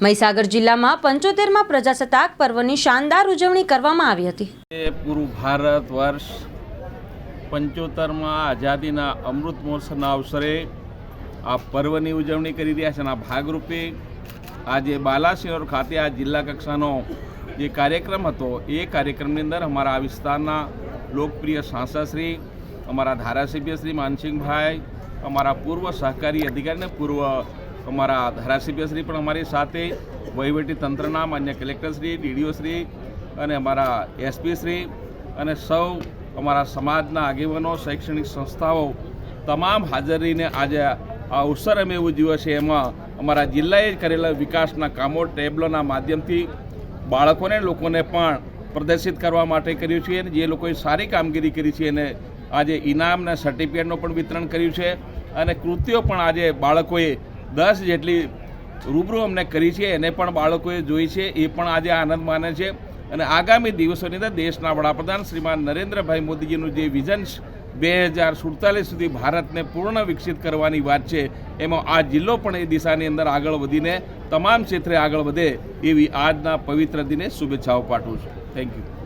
મહીસાગર જિલ્લામાં પંચોતેરમાં પ્રજાસત્તાક પર્વની શાનદાર ઉજવણી કરવામાં આવી હતી. પૂરું ભારત વર્ષ પંચોતેરમાં આઝાદીના અમૃત મહોત્સવના અવસરે આ પર્વની ઉજવણી કરી રહ્યા છે અને ભાગરૂપે આજે બાલાસિનોર ખાતે આ જિલ્લા કક્ષાનો જે કાર્યક્રમ હતો, એ કાર્યક્રમની અંદર અમારા આ વિસ્તારના લોકપ્રિય સાંસદશ્રી, અમારા ધારાસભ્ય શ્રી માનસિંહભાઈ, અમારા પૂર્વ સહકારી અધિકારી અને પૂર્વ અમારા ધારાસભ્યશ્રી પણ અમારી સાથે, વહીવટી તંત્રના માન્ય કલેક્ટરશ્રી, ડીડીઓશ્રી અને અમારા એસપીશ્રી અને સૌ અમારા સમાજના આગેવાનો, શૈક્ષણિક સંસ્થાઓ તમામ હાજર રહીને આજે આ અવસર અમે ઉજવ્યો છે. એમાં અમારા જિલ્લાએ કરેલા વિકાસના કામો ટેબ્લોના માધ્યમથી બાળકોને, લોકોને પણ પ્રદર્શિત કરવા માટે કર્યું છે અને જે લોકોએ સારી કામગીરી કરી છે એને આજે ઇનામના સર્ટિફિકેટનું પણ વિતરણ કર્યું છે અને કૃત્યો પણ આજે બાળકોએ દસ જેટલી રૂબરૂ અમને કરી છે, એને પણ બાળકોએ જોઈ છે, એ પણ આજે આનંદ માને છે. અને આગામી દિવસોની અંદર દેશના વડાપ્રધાન શ્રીમાન નરેન્દ્રભાઈ મોદીજીનું જે વિઝન બે હજાર સુડતાલીસ સુધી ભારતને પૂર્ણ વિકસિત કરવાની વાત છે, એમાં આ જિલ્લો પણ એ દિશાની અંદર આગળ વધીને તમામ ક્ષેત્રે આગળ વધે એવી આજના પવિત્ર દિને શુભેચ્છાઓ પાઠવું છું. Thank you